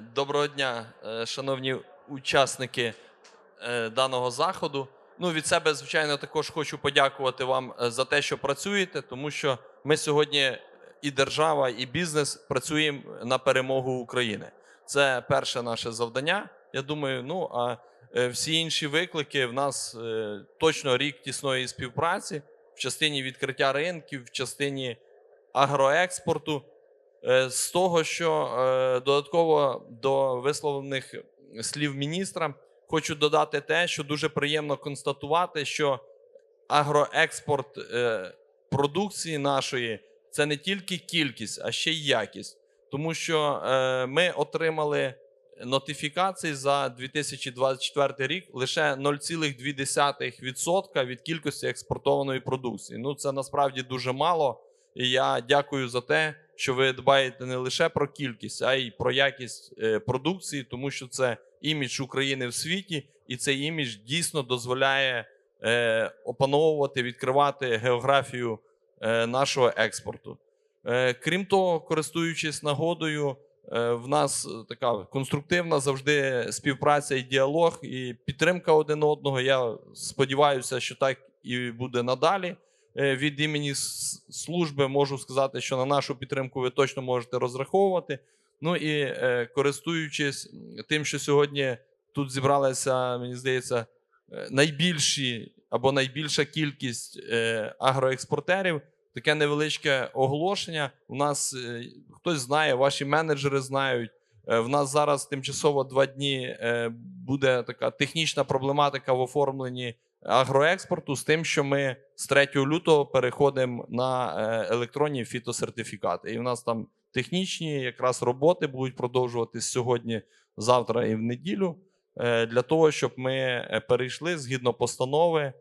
Доброго дня, е, шановні учасники е, даного заходу. Ну, від себе, звичайно, також хочу подякувати вам е, за те, що працюєте, тому що ми сьогодні і держава, і бізнес працюємо на перемогу України. Це перше наше завдання. Я думаю, ну а всі інші виклики в нас точно рік тісної співпраці в частині відкриття ринків, в частині агроекспорту. Е, З того, що е, додатково до висловлених слів міністра, хочу додати те, що дуже приємно констатувати, що агроекспорт е, продукції нашої це не тільки кількість, а ще й якість. Тому що ми отримали нотифікації за 2024 рік лише 0,2% від кількості експортованої продукції. Ну це насправді дуже мало. І я дякую за те, що ви дбаєте не лише про кількість, а й про якість е, продукції, тому що це імідж України в світі, і цей імідж дійсно дозволяє е, опановувати, відкривати географію е, нашого експорту. Крім того, користуючись нагодою, в нас така конструктивна завжди співпраця і діалог, і підтримка один одного. Я сподіваюся, що так і буде надалі. Е, Від імені служби можу сказати, що на нашу підтримку ви точно можете розраховувати. Ну і е, користуючись тим, що сьогодні тут зібралися, мені здається, е, найбільші або найбільша кількість агроекспортерів, таке невеличке оголошення. У нас хтось знає, ваші менеджери знають. В нас зараз тимчасово два дні буде така технічна проблематика в оформленні агроекспорту з тим, що ми з 3 лютого переходимо на е, електронні фітосертифікати. І в нас там технічні якраз роботи будуть продовжуватись сьогодні, завтра і в неділю, е, для того, щоб ми е, перейшли згідно постанови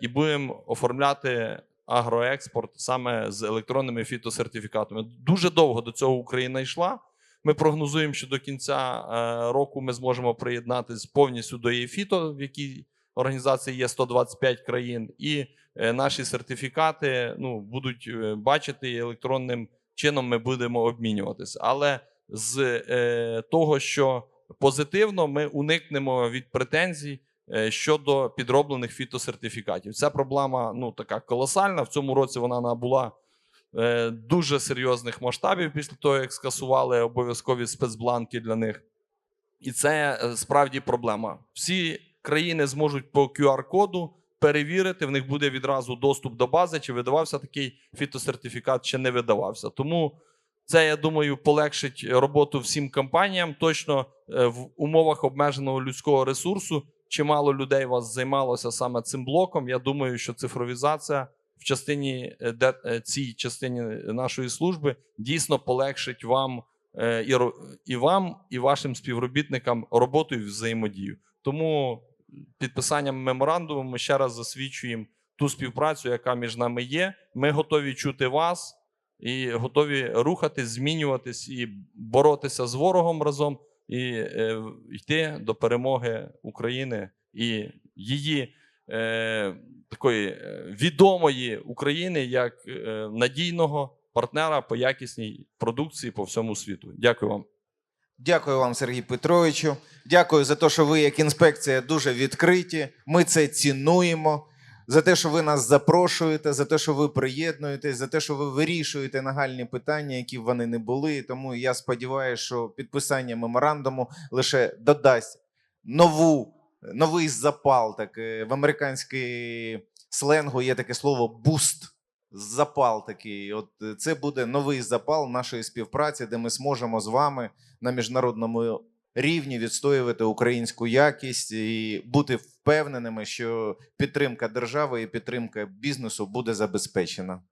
і будемо оформляти агроекспорт саме з електронними фітосертифікатами. Дуже довго до цього Україна йшла. Ми прогнозуємо, що до кінця року ми зможемо приєднатися повністю до ЄФІТО, в якій організації є 125 країн, і е, наші сертифікати ну, будуть е, бачити і електронним чином ми будемо обмінюватися. Але з е, того, що позитивно, ми уникнемо від претензій е, щодо підроблених фітосертифікатів. Ця проблема ну, така колосальна. В цьому році вона набула е, дуже серйозних масштабів після того, як скасували обов'язкові спецбланки для них. І це справді проблема. Всі країни зможуть по QR-коду перевірити, в них буде відразу доступ до бази, чи видавався такий фітосертифікат, чи не видавався. Тому це, я думаю, полегшить роботу всім компаніям. Точно е, в умовах обмеженого людського ресурсу чимало людей вас займалося саме цим блоком. Я думаю, що цифровізація в частині е, де, е, цій частині нашої служби дійсно полегшить вам і вам, і вашим співробітникам роботу і взаємодію. Тому підписанням меморандуму ми ще раз засвідчуємо ту співпрацю, яка між нами є. Ми готові чути вас і готові рухатись, змінюватись і боротися з ворогом разом, і е, йти до перемоги України і її е, такої е, відомої України як е, надійного партнера по якісній продукції по всьому світу. Дякую вам. Дякую вам, Сергій Петровичу. Дякую за те, що ви, як інспекція, дуже відкриті. Ми це цінуємо. За те, що ви нас запрошуєте, за те, що ви приєднуєтесь, за те, що ви вирішуєте нагальні питання, які б вони не були. Тому я сподіваюся, що підписання меморандуму лише додасть нову, новий запал. Так, е, в американській сленгу є таке слово буст. Запал такий. От е, це буде новий запал нашої співпраці, де ми зможемо з вами на міжнародному рівні відстоювати українську якість і бути впевненими, що підтримка держави і підтримка бізнесу буде забезпечена.